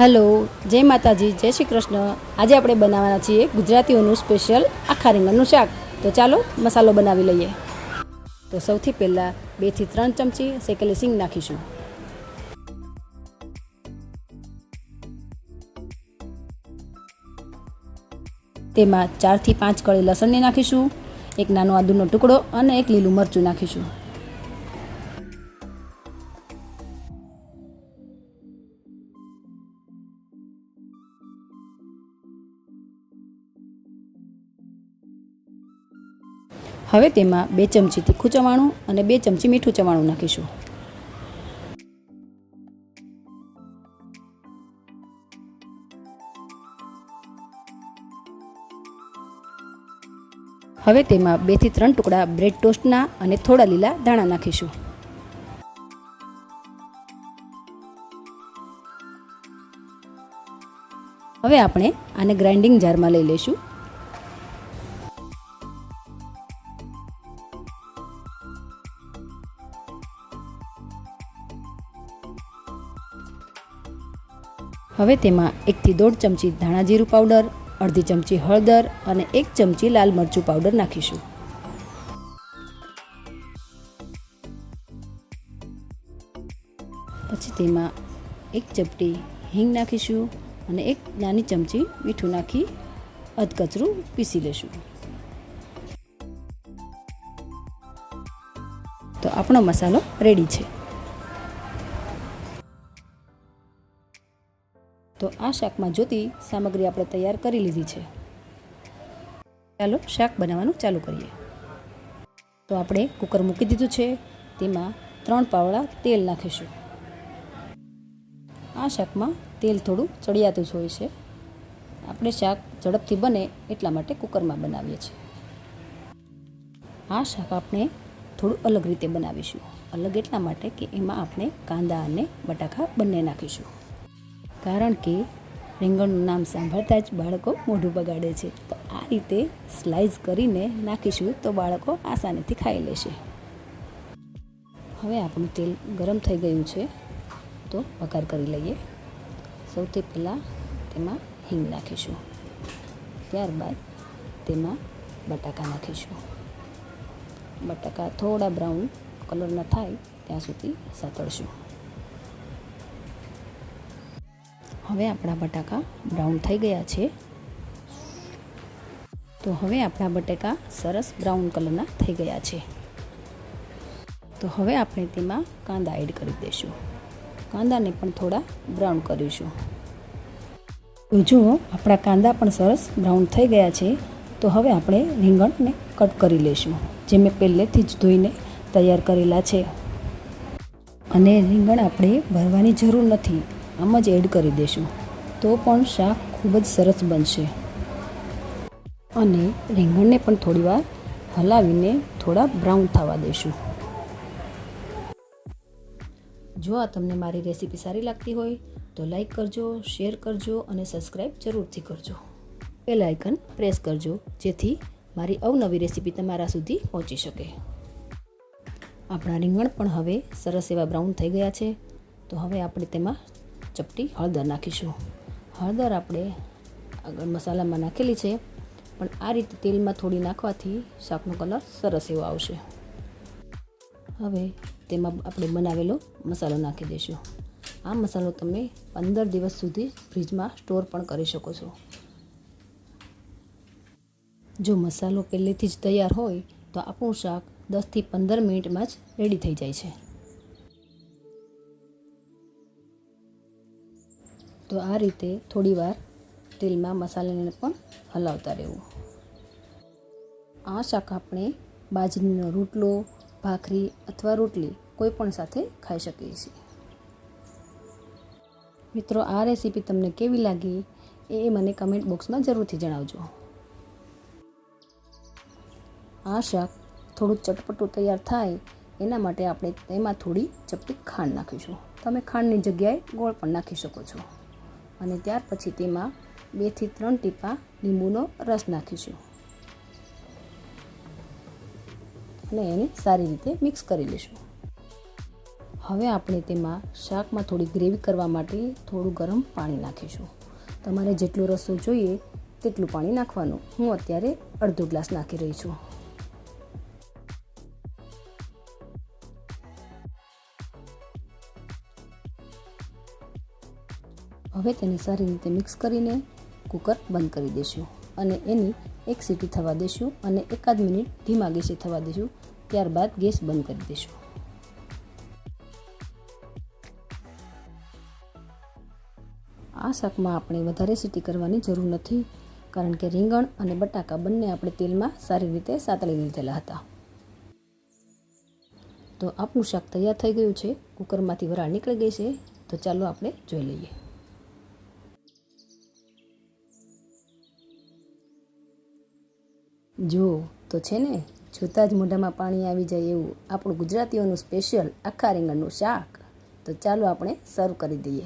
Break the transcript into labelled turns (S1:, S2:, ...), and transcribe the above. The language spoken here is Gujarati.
S1: હલો, જય માતાજી, જય શ્રી કૃષ્ણ. આજે આપણે બનાવવાના છીએ ગુજરાતીઓનું સ્પેશિયલ આખા રીંગણનું શાક. તો ચાલો, મસાલો બનાવી લઈએ. તો સૌથી પહેલાં બેથી ત્રણ ચમચી શેકેલી સિંગ નાખીશું. તેમાં ચારથી પાંચ કળી લસણને નાખીશું, એક નાનો આદુનો ટુકડો અને એક લીલું મરચું નાખીશું. હવે તેમાં બે ચમચી તીખું ચવાણું અને બે ચમચી મીઠું ચવાણું નાખીશું. હવે તેમાં બેથી ત્રણ ટુકડા બ્રેડ ટોસ્ટના અને થોડા લીલા દાણા નાખીશું. હવે આપણે આને ગ્રાઇન્ડિંગ જારમાં લઈ લઈશું. હવે તેમાં એકથી દોઢ ચમચી ધાણા જીરું પાવડર, અડધી ચમચી હળદર અને એક ચમચી લાલ મરચું પાવડર નાખીશું. પછી તેમાં એક ચપટી હિંગ નાખીશું અને એક નાની ચમચી મીઠું નાખી અધકચરું પીસી લેશું. તો આપણો મસાલો રેડી છે. તો આ શાકમાં જોતી સામગ્રી આપણે તૈયાર કરી લીધી છે. ચાલો શાક બનાવવાનું ચાલુ કરીએ. તો આપણે કુકર મૂકી દીધું છે. તેમાં ત્રણ પાવડા તેલ નાખીશું. આ શાકમાં તેલ થોડું ચડિયાતું જ હોય છે. આપણે શાક ઝડપથી બને એટલા માટે કુકરમાં બનાવીએ છીએ. આ શાક આપણે થોડું અલગ રીતે બનાવીશું. અલગ એટલા માટે કે એમાં આપણે કાંદા અને બટાકા બંને નાખીશું. કારણ કે રીંગણનું નામ સાંભળતા જ બાળકો મોઢું બગાડે છે. તો આ રીતે સ્લાઇસ કરીને નાખીશું તો બાળકો આસાનીથી ખાઈ લેશે. હવે આપણું તેલ ગરમ થઈ ગયું છે. તો વઘાર કરી લઈએ. સૌથી પહેલાં તેમાં હિંગ નાખીશું. ત્યારબાદ તેમાં બટાકા નાખીશું. બટાકા થોડા બ્રાઉન કલરના થાય ત્યાં સુધી સાતળશું. હવે આપણા બટાકા બ્રાઉન થઈ ગયા છે. તો હવે આપણા બટાકા સરસ બ્રાઉન કલરના થઈ ગયા છે. તો હવે આપણે તેમાં કાંદા એડ કરી દઈશું. કાંદાને પણ થોડા બ્રાઉન કરીશું. તો જુઓ આપણા કાંદા પણ સરસ બ્રાઉન થઈ ગયા છે, તો હવે આપણે રીંગણને કટ કરી લઈશું, જે મેં પહેલેથી જ ધોઈને તૈયાર કરેલા છે. અને રીંગણ આપણે ભરવાની જરૂર નથી. આમ જ એડ કરી દઈશું તો પણ શાક ખૂબ જ સરસ બનશે. અને રીંગણને પણ થોડીવાર હલાવીને થોડા બ્રાઉન થવા દઈશું જો આ તમને મારી રેસીપી સારી લાગતી હોય, તો લાઈક કરજો શેર કરજો અને સબસ્ક્રાઈબ જરૂરથી કરજો. બેલ આઇકન પ્રેસ કરજો, જેથી મારી અવનવી રેસીપી તમારા સુધી પહોંચી શકે. આપણા રીંગણ પણ હવે સરસ એવા બ્રાઉન થઈ ગયા છે. તો હવે આપણે તેમાં ચપટી હળદર નાખીશું. હળદર આપણે આગળ મસાલામાં નાખેલી છે, પણ આ રીતે તેલમાં થોડી નાખવાથી શાકનો કલર સરસ એવો આવશે. હવે તેમાં આપણે બનાવેલો મસાલો નાખી દઈશું. આ મસાલો તમે પંદર દિવસ સુધી ફ્રીજમાં સ્ટોર પણ કરી શકો છો. જો મસાલો પહેલેથી જ તૈયાર હોય, તો આપણું શાક દસથી પંદર મિનિટમાં જ રેડી થઈ જાય છે. તો આ રીતે થોડીવાર તેલમાં મસાલાને પણ હલાવતા રહેવું. આ શાક આપણે બાજરીનો રોટલો, ભાખરી અથવા રોટલી કોઈ પણ સાથે ખાઈ શકીએ છીએ. મિત્રો, આ રેસીપી તમને કેવી લાગી એ મને કમેન્ટ બોક્સમાં જરૂરથી જણાવજો. આ શાક થોડું ચટપટું તૈયાર થાય એના માટે આપણે તેમાં થોડી ચપટી ખાંડ નાખીશું. તમે ખાંડની જગ્યાએ ગોળ પણ નાખી શકો છો. અને ત્યાર પછી તેમાં બેથી ત્રણ ટીપા લીંબુનો રસ નાખીશું. અને એને સારી રીતે મિક્સ કરી લઈશું. હવે આપણે તેમાં શાકમાં થોડી ગ્રેવી કરવા માટે થોડું ગરમ પાણી નાખીશું. તમારે જેટલો રસો જોઈએ તેટલું પાણી નાખવાનું. હું અત્યારે અડધો ગ્લાસ નાખી રહી છું. હવે તેને સારી રીતે મિક્સ કરીને કુકર બંધ કરી દઈશું અને એની એક સીટી થવા દઈશું અને એકાદ મિનિટ ધીમા ગેસે થવા દઈશું ત્યારબાદ ગેસ બંધ કરી દઈશું આ શાકમાં આપણે વધારે સીટી કરવાની જરૂર નથી, કારણ કે રીંગણ અને બટાકા બંને આપણે તેલમાં સારી રીતે સાતળી લીધેલા હતા. તો આપણું શાક તૈયાર થઈ ગયું છે, કુકરમાંથી વરાળ નીકળી ગઈ છે, તો ચાલો આપણે જોઈ લઈએ. જો તો છે ને, જોતાં જ મોઢામાં પાણી આવી જાય એવું આપણું ગુજરાતીઓનું સ્પેશિયલ આખા રીંગણનું શાક. તો ચાલો આપણે સર્વ કરી દઈએ.